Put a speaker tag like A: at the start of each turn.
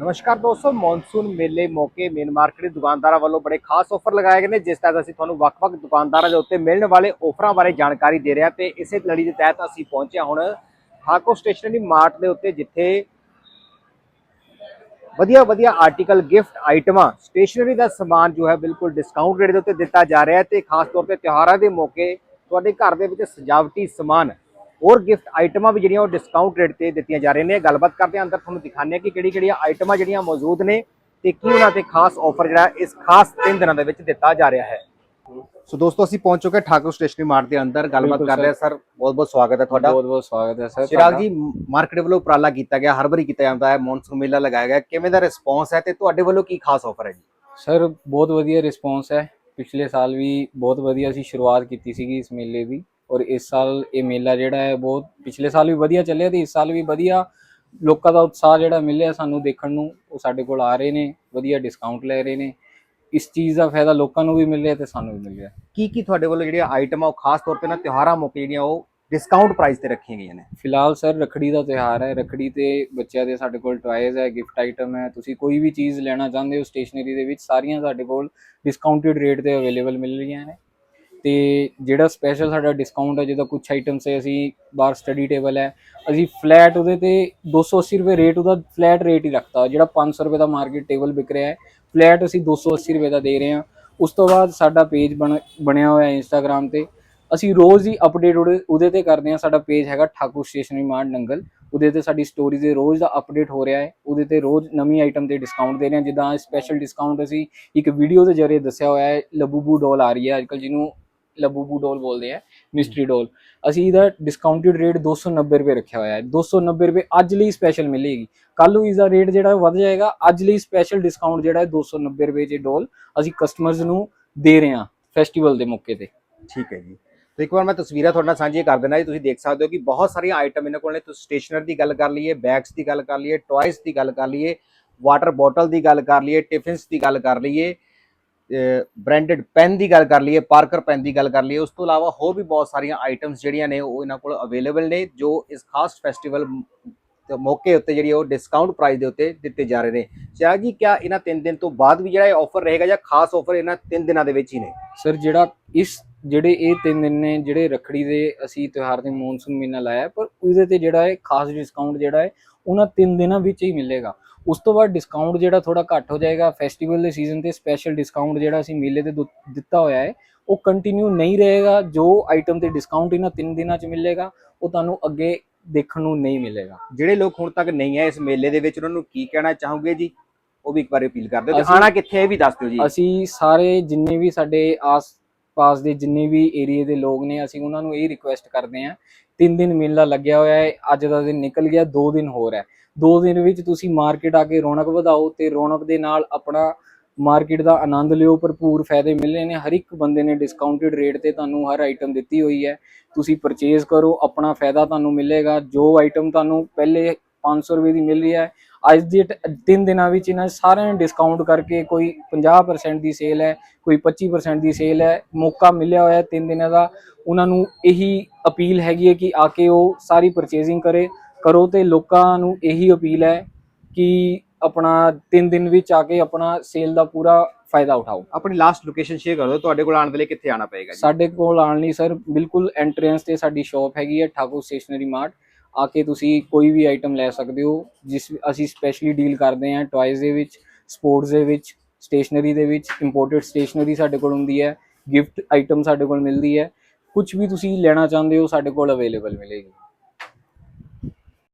A: ਨਮਸਕਾਰ ਦੋਸਤੋ, ਮੌਨਸੂਨ ਮੇਲੇ ਮੌਕੇ ਮੇਨ ਮਾਰਕੀਟ ਦੇ ਦੁਕਾਨਦਾਰਾਂ ਵੱਲੋਂ ਬੜੇ ਖਾਸ ਆਫਰ ਲਗਾਏ ਗਏ ਨੇ, ਜਿਸ ਤਹਿਤ ਅਸੀਂ ਤੁਹਾਨੂੰ ਵੱਖ-ਵੱਖ ਦੁਕਾਨਦਾਰਾਂ ਦੇ ਉੱਤੇ ਮਿਲਣ ਵਾਲੇ ਆਫਰਾਂ ਬਾਰੇ ਜਾਣਕਾਰੀ ਦੇ ਰਹੇ ਹਾਂ ਤੇ ਇਸੇ ਲੜੀ ਦੇ ਤਹਿਤ ਅਸੀਂ ਪਹੁੰਚਿਆ ਹੁਣ ਹਾਕੋ ਸਟੇਸ਼ਨਰੀ ਮਾਰਟ ਦੇ ਉੱਤੇ, ਜਿੱਥੇ ਵਧੀਆ ਵਧੀਆ ਆਰਟੀਕਲ ਗਿਫਟ ਆਈਟਮਾਂ ਸਟੇਸ਼ਨਰੀ ਦਾ ਸਮਾਨ ਜੋ ਹੈ ਬਿਲਕੁਲ ਡਿਸਕਾਊਂਟ ਰੇਟ ਦੇ ਉੱਤੇ ਦਿੱਤਾ ਜਾ ਰਿਹਾ ਹੈ ਤੇ ਖਾਸ ਤੌਰ ਤੇ ਤਿਉਹਾਰਾਂ ਦੇ ਮੌਕੇ ਤੁਹਾਡੇ ਘਰ ਦੇ ਵਿੱਚ ਸਜਾਵਟੀ ਸਮਾਨ ਹੋਰ ਗਿਫਟ ਆਈਟਮਾਂ ਵੀ ਜਿਹੜੀਆਂ ਉਹ ਡਿਸਕਾਊਂਟ ਰੇਟ ਤੇ ਦਿੱਤੀਆਂ ਜਾ ਰਹੀਆਂ ਨੇ। ਗੱਲਬਾਤ ਕਰਦੇ ਹਾਂ ਅੰਦਰ ਤੁਹਾਨੂੰ ਦਿਖਾਉਂਦੇ ਹਾਂ ਕਿ ਕਿਹੜੀ ਕਿਹੜੀਆਂ ਆਈਟਮਾਂ ਜਿਹੜੀਆਂ ਮੌਜੂਦ ਨੇ ਤੇ ਕੀ ਉਹਨਾਂ ਤੇ ਖਾਸ ਆਫਰ ਜਿਹੜਾ ਇਸ ਖਾਸ 3 ਦਿਨਾਂ ਦੇ ਵਿੱਚ ਦਿੱਤਾ ਜਾ ਰਿਹਾ ਹੈ। ਸੋ ਦੋਸਤੋ ਅਸੀਂ ਪਹੁੰਚ ਚੁੱਕੇ ਠਾਕੁਰ ਸਟੇਸ਼ਨਰੀ ਮਾਰਟ ਦੇ ਅੰਦਰ। ਗੱਲਬਾਤ ਕਰ ਰਹੇ ਸਰ। ਬਹੁਤ ਬਹੁਤ ਸਵਾਗਤ ਹੈ ਤੁਹਾਡਾ।
B: ਬਹੁਤ ਬਹੁਤ ਸਵਾਗਤ ਹੈ ਸਰ
A: ਚਿਰਾਗ ਜੀ ਮਾਰਕੀਟ ਵੱਲੋਂ ਉਪਰਾਲਾ ਕੀਤਾ ਗਿਆ ਹਰ ਵਾਰੀ ਕੀਤਾ ਜਾਂਦਾ ਹੈ ਮੌਨਸੂਨ ਮੇਲਾ ਲਗਾਇਆ ਗਿਆ। ਕਿਵੇਂ ਦਾ ਰਿਸਪੌਂਸ ਹੈ ਤੇ ਤੁਹਾਡੇ ਵੱਲੋਂ ਕੀ ਖਾਸ ਆਫਰ ਹੈ ਜੀ?
B: ਸਰ ਬਹੁਤ ਵਧੀਆ ਰਿਸਪੌਂਸ ਹੈ। ਪਿਛਲੇ ਸਾਲ ਵੀ ਬਹੁਤ ਵਧੀਆ ਅਸੀਂ ਸ਼ੁਰੂਆਤ ਕੀਤੀ ਸੀਗੀ ਇਸ ਮੇਲੇ ਦੀ। ਔਰ ਇਸ ਸਾਲ ਇਹ ਮੇਲਾ ਜਿਹੜਾ ਹੈ ਬਹੁਤ ਪਿਛਲੇ ਸਾਲ ਵੀ ਵਧੀਆ ਚੱਲਿਆ ਤੇ ਇਸ ਸਾਲ ਵੀ ਵਧੀਆ ਲੋਕਾਂ ਦਾ ਉਤਸ਼ਾਹ ਜਿਹੜਾ ਮਿਲਿਆ ਸਾਨੂੰ ਦੇਖਣ ਨੂੰ ਉਹ ਸਾਡੇ ਕੋਲ ਆ ਰਹੇ ਨੇ ਵਧੀਆ ਡਿਸਕਾਊਂਟ ਲੈ ਰਹੇ ਨੇ। ਇਸ ਚੀਜ਼ ਦਾ ਫਾਇਦਾ ਲੋਕਾਂ ਨੂੰ ਵੀ ਮਿਲ ਰਿਹਾ ਤੇ ਸਾਨੂੰ ਵੀ ਮਿਲ ਰਿਹਾ।
A: ਕੀ ਕੀ ਤੁਹਾਡੇ ਵੱਲੋਂ ਜਿਹੜੀਆਂ ਆਈਟਮਾਂ ਉਹ ਖਾਸ ਤੌਰ ਤੇ ਨਾ ਤਿਉਹਾਰਾਂ ਮੌਕੇ ਜਿਹੜੀਆਂ ਉਹ ਡਿਸਕਾਊਂਟ ਪ੍ਰਾਈਸ ਤੇ ਰੱਖੀਆਂ ਗਈਆਂ ਨੇ?
B: ਫਿਲਹਾਲ ਸਰ ਰਖੜੀ ਦਾ ਤਿਉਹਾਰ ਹੈ ਰਖੜੀ ਤੇ ਬੱਚਿਆਂ ਦੇ ਸਾਡੇ ਕੋਲ ਟੁਆਇਜ਼ ਹੈ ਗਿਫਟ ਆਈਟਮ ਹੈ। ਤੁਸੀਂ ਕੋਈ ਵੀ ਚੀਜ਼ ਲੈਣਾ ਚਾਹੁੰਦੇ ਹੋ ਸਟੇਸ਼ਨਰੀ ਦੇ ਵਿੱਚ ਸਾਰੀਆਂ ਸਾਡੇ ਕੋਲ ਡਿਸਕਾਊਂਟਡ ਰੇਟ ਤੇ ਅਵੇਲੇਬਲ ਮਿਲ ਰਹੀਆਂ ਨੇ। ਤੇ ਜਿਹੜਾ ਸਪੈਸ਼ਲ ਸਾਡਾ ਡਿਸਕਾਊਂਟ ਹੈ ਜਿਹਦਾ ਕੁਝ ਆਈਟਮਸ ਹੈ, ਅਸੀਂ ਬਾਹਰ ਸਟੱਡੀ ਟੇਬਲ ਹੈ, ਅਸੀਂ ਫਲੈਟ ਉਹਦੇ ਤੇ 280 ਰੁਪਏ ਰੇਟ ਉਹਦਾ ਫਲੈਟ ਰੇਟ ਹੀ ਰੱਖਤਾ, ਜਿਹੜਾ 500 ਰੁਪਏ ਦਾ ਮਾਰਕੀਟ ਟੇਬਲ ਵਿਕ ਰਿਹਾ ਹੈ ਫਲੈਟ ਅਸੀਂ 280 ਰੁਪਏ ਦਾ ਦੇ ਰਹੇ ਹਾਂ। ਉਸ ਤੋਂ ਬਾਅਦ ਸਾਡਾ ਪੇਜ ਬਣਿਆ ਹੋਇਆ ਹੈ ਇੰਸਟਾਗ੍ਰam ਤੇ, ਅਸੀਂ ਰੋਜ਼ ਹੀ ਅਪਡੇਟ ਉਹਦੇ ਤੇ ਕਰਦੇ ਹਾਂ, ਸਾਡਾ ਪੇਜ ਹੈਗਾ ਠਾਕੁਰ ਸਟੇਸ਼ਨਰੀ ਮਾਰ ਨੰਗਲ, ਉਹਦੇ ਤੇ ਸਾਡੀ ਸਟੋਰੀ ਦੇ ਰੋਜ਼ ਦਾ ਅਪਡੇਟ ਹੋ ਰਿਹਾ ਹੈ, ਉਹਦੇ ਤੇ ਰੋਜ਼ ਨਵੀਂ ਆਈਟਮ ਤੇ ਡਿਸਕਾਊਂਟ ਦੇ ਰਹੇ ਹਾਂ, ਜਿੱਦਾਂ ਸਪੈਸ਼ਲ ਡਿਸਕਾਊਂਟ ਅਸੀਂ ਇੱਕ ਵੀਡੀਓ ਦੇ ਜ਼ਰੀਏ ਦੱਸਿਆ ਹੋਇਆ ਹੈ, ਲਬੂਬੂ ਡੋਲ ਆ ਰਹੀ ਹੈ ਅੱਜਕੱਲ ਜਿਹਨੂੰ ਲਬੂਬੂ ਡੋਲ ਬੋਲਦੇ ਆ ਮਿਸਟਰੀ ਡੋਲ ਅਸੀਂ ਇਹਦਾ ਡਿਸਕਾਊਂਟਡ ਰੇਟ 290 ਰੁਪਏ ਰੱਖਿਆ ਹੋਇਆ ਹੈ 290 ਰੁਪਏ ਅੱਜ ਲਈ ਸਪੈਸ਼ਲ ਮਿਲੇਗੀ ਕੱਲ ਨੂੰ ਇਸਦਾ ਰੇਟ ਜਿਹੜਾ ਵੱਧ ਜਾਏਗਾ ਅੱਜ ਲਈ ਸਪੈਸ਼ਲ ਡਿਸਕਾਊਂਟ ਜਿਹੜਾ ਹੈ 290 ਰੁਪਏ ਜੇ ਡੋਲ ਅਸੀਂ ਕਸਟਮਰਸ ਨੂੰ ਦੇ ਰਹੇ ਹਾਂ ਫੈਸਟੀਵਲ ਦੇ ਮੌਕੇ ਤੇ
A: ਠੀਕ ਹੈ ਜੀ ਤੇ ਇੱਕ ਵਾਰ ਮੈਂ ਤਸਵੀਰਾਂ ਤੁਹਾਡੇ ਨਾਲ ਸਾਂਝੀਆਂ ਕਰ ਦੇਣਾ ਜੀ ਤੁਸੀਂ ਦੇਖ ਸਕਦੇ ਹੋ ਕਿ ਬਹੁਤ ਸਾਰੀਆਂ ਆਈਟਮ ਇਹਨਾਂ ਕੋਲ ਨੇ ਤੁਸੀਂ ਸਟੇਸ਼ਨਰ ਦੀ ਗੱਲ ਕਰ ਲਈਏ ਬੈਗਸ ਦੀ ਗੱਲ ਕਰ ਲਈਏ ਟੌਇਜ਼ ਦੀ ਗੱਲ ਕਰ ਲਈਏ ਵਾਟਰ ਬੋਟਲ ਦੀ ਗੱਲ ਕਰ ਲਈਏ ਟਿਫਿਨਸ ਦੀ ਗੱਲ ਕਰ ਲਈਏ ਬ੍ਰਾਂਡਡ ਪੈਨ ਦੀ ਗੱਲ ਕਰ ਲਈਏ ਪਾਰਕਰ ਪੈਨ ਦੀ ਗੱਲ ਕਰ ਲਈਏ, ਉਸ ਤੋਂ ਇਲਾਵਾ ਹੋਰ ਵੀ ਬਹੁਤ ਸਾਰੀਆਂ ਆਈਟਮਸ ਜਿਹੜੀਆਂ ਨੇ, ਉਹ ਇਹਨਾਂ ਕੋਲ ਅਵੇਲੇਬਲ ਨੇ, ਜੋ ਇਸ ਖਾਸ ਫੈਸਟੀਵਲ ਮੌਕੇ ਉੱਤੇ ਜਿਹੜੀ ਉਹ ਡਿਸਕਾਊਂਟ ਪ੍ਰਾਈਸ ਦੇ ਉੱਤੇ ਦਿੱਤੇ ਜਾ ਰਹੇ ਨੇ। ਚਿਰਾਗ ਜੀ, ਕਿਆ ਇਹਨਾਂ 3 ਦਿਨ ਤੋਂ ਬਾਅਦ ਵੀ ਜਿਹੜਾ ਇਹ ਆਫਰ ਰਹੇਗਾ ਜਾਂ ਖਾਸ ਆਫਰ ਇਹਨਾਂ 3 ਦਿਨਾਂ ਦੇ ਵਿੱਚ ਹੀ ਨੇ?
B: ਸਰ ਜਿਹੜਾ ਇਸ, ਜਿਹੜੇ ਇਹ ਤਿੰਨ ਦਿਨ ਨੇ, ਜਿਹੜੇ ਰਖੜੀ ਦੇ ਅਸੀਂ ਤਿਉਹਾਰ ਦੇ ਮੌਨਸੂਨ ਮਹੀਨਾ ਲਾਇਆ, ਪਰ ਉਹਦੇ ਤੇ ਜਿਹੜਾ ਹੈ ਖਾਸ ਡਿਸਕਾਊਂਟ ਜਿਹੜਾ ਹੈ, ਉਹਨਾਂ ਤਿੰਨ ਦਿਨਾਂ ਵਿੱਚ ਹੀ ਮਿਲੇਗਾ। ਉਸ ਤੋਂ ਬਾਅਦ ਡਿਸਕਾਊਂਟ ਜਿਹੜਾ ਥੋੜਾ ਘੱਟ ਹੋ ਜਾਏਗਾ ਫੈਸਟੀਵਲ ਦੇ ਸੀਜ਼ਨ ਤੇ ਸਪੈਸ਼ਲ ਡਿਸਕਾਊਂਟ ਜਿਹੜਾ ਅਸੀਂ ਮੇਲੇ ਤੇ ਦਿੱਤਾ ਹੋਇਆ ਹੈ ਉਹ ਕੰਟੀਨਿਊ ਨਹੀਂ ਰਹੇਗਾ ਜੋ ਆਈਟਮ ਤੇ ਡਿਸਕਾਊਂਟ ਇਹਨਾਂ ਤਿੰਨ ਦਿਨਾਂ 'ਚ ਮਿਲੇਗਾ ਉਹ ਤੁਹਾਨੂੰ ਅੱਗੇ ਦੇਖਣ ਨੂੰ ਨਹੀਂ ਮਿਲੇਗਾ।
A: ਜਿਹੜੇ ਲੋਕ ਹੁਣ ਤੱਕ ਨਹੀਂ ਆਏ ਇਸ ਮੇਲੇ ਦੇ ਵਿੱਚ ਉਹਨਾਂ ਨੂੰ ਕੀ ਕਹਿਣਾ ਚਾਹੋਗੇ ਜੀ? ਉਹ ਵੀ ਇੱਕ ਵਾਰ ਅਪੀਲ ਕਰ ਦਿਓ ਤੇ ਆਣਾ ਕਿੱਥੇ ਇਹ ਵੀ ਦੱਸ ਦਿਓ ਜੀ।
B: ਅਸੀਂ ਸਾਰੇ ਜਿੰਨੇ ਵੀ ਸਾਡੇ ਆਸ-ਪਾਸ ਦੇ ਜਿੰਨੇ ਵੀ ਏਰੀਏ ਦੇ ਲੋਕ ਨੇ ਅਸੀਂ ਉਹਨਾਂ ਨੂੰ ਇਹ ਰਿਕੁਐਸਟ ਕਰਦੇ ਹਾਂ ਤਿੰਨ ਦਿਨ ਮੇਲਾ ਲੱਗਿਆ ਹੋਇਆ ਹੈ ਅੱਜ ਦਾ ਦਿਨ ਨਿਕਲ ਗਿਆ ਦੋ ਦਿਨ ਹੋਰ ਹੈ। ਦੋ ਦਿਨ ਵਿੱਚ ਤੁਸੀਂ ਮਾਰਕੀਟ ਆ ਕੇ ਰੌਣਕ ਵਧਾਓ ਤੇ ਰੌਣਕ ਦੇ ਨਾਲ ਆਪਣਾ ਮਾਰਕੀਟ ਦਾ ਆਨੰਦ ਲਿਓ, ਭਰਪੂਰ ਫਾਇਦੇ ਮਿਲੇ ਨੇ। ਹਰ ਇੱਕ ਬੰਦੇ ਨੇ ਡਿਸਕਾਊਂਟਡ ਰੇਟ ਤੇ ਤੁਹਾਨੂੰ ਹਰ ਆਈਟਮ ਦਿੱਤੀ ਹੋਈ ਹੈ। ਤੁਸੀਂ ਪਰਚੇਜ਼ ਕਰੋ, ਆਪਣਾ ਫਾਇਦਾ ਤੁਹਾਨੂੰ ਮਿਲੇਗਾ। ਜੋ ਆਈਟਮ ਤੁਹਾਨੂੰ ਪਹਿਲੇ 500 ਰੁਪਏ ਦੀ ਮਿਲ ਰਹੀ ਹੈ, ਅੱਜ ਦੇ ਟ- ਤਿੰਨ ਦਿਨਾਂ ਵਿੱਚ ਇਹਨਾਂ ਸਾਰਿਆਂ ਨੇ ਡਿਸਕਾਊਂਟ ਕਰਕੇ ਕੋਈ 50% ਦੀ ਸੇਲ ਹੈ, ਕੋਈ 25% ਦੀ ਸੇਲ ਹੈ, ਮੌਕਾ ਮਿਲਿਆ ਹੋਇਆ ਹੈ ਤਿੰਨ ਦਿਨਾਂ ਦਾ। ਉਹਨਾਂ ਨੂੰ ਇਹੀ ਅਪੀਲ ਹੈਗੀ ਹੈ ਕਿ ਆ ਕੇ ਉਹ ਸਾਰੀ ਪਰਚੇਜ਼ਿੰਗ ਕਰੇ। ਕਰੋ ਤੇ ਲੋਕਾਂ ਨੂੰ ਇਹੀ ਅਪੀਲ ਹੈ ਕਿ ਆਪਣਾ ਤਿੰਨ ਦਿਨ ਵਿੱਚ ਆ ਕੇ ਆਪਣਾ ਸੇਲ ਦਾ ਪੂਰਾ ਫਾਇਦਾ ਉਠਾਓ।
A: ਆਪਣੀ ਲਾਸਟ ਲੋਕੇਸ਼ਨ ਸ਼ੇਅਰ ਕਰ ਦਿਓ ਤੁਹਾਡੇ ਕੋਲ ਆਉਣ ਵੇਲੇ ਕਿੱਥੇ ਆਣਾ ਪਏਗਾ ਜੀ?
B: ਸਾਡੇ ਕੋਲ ਆਉਣ ਲਈ ਸਰ ਬਿਲਕੁਲ ਐਂਟਰੈਂਸ ਤੇ ਸਾਡੀ ਸ਼ਾਪ ਹੈਗੀ ਹੈ ਠਾਕੁਰ ਸਟੇਸ਼ਨਰੀ ਮਾਰਟ ਆ ਕੇ ਤੁਸੀਂ ਕੋਈ ਵੀ ਆਈਟਮ ਲੈ ਸਕਦੇ ਹੋ ਜਿਸ ਅਸੀਂ ਸਪੈਸ਼ਲੀ ਡੀਲ ਕਰਦੇ ਹਾਂ ਟੌਇਜ਼ ਦੇ ਵਿੱਚ ਸਪੋਰਟਸ ਦੇ ਵਿੱਚ ਸਟੇਸ਼ਨਰੀ ਦੇ ਵਿੱਚ ਇੰਪੋਰਟਡ ਸਟੇਸ਼ਨਰੀ ਸਾਡੇ ਕੋਲ ਹੁੰਦੀ ਹੈ ਗਿਫਟ ਆਈਟਮ ਸਾਡੇ ਕੋਲ ਮਿਲਦੀ ਹੈ। ਕੁਝ ਵੀ ਤੁਸੀਂ ਲੈਣਾ ਚਾਹੁੰਦੇ ਹੋ ਸਾਡੇ ਕੋਲ ਅਵੇਲੇਬਲ ਮਿਲੇਗੀ।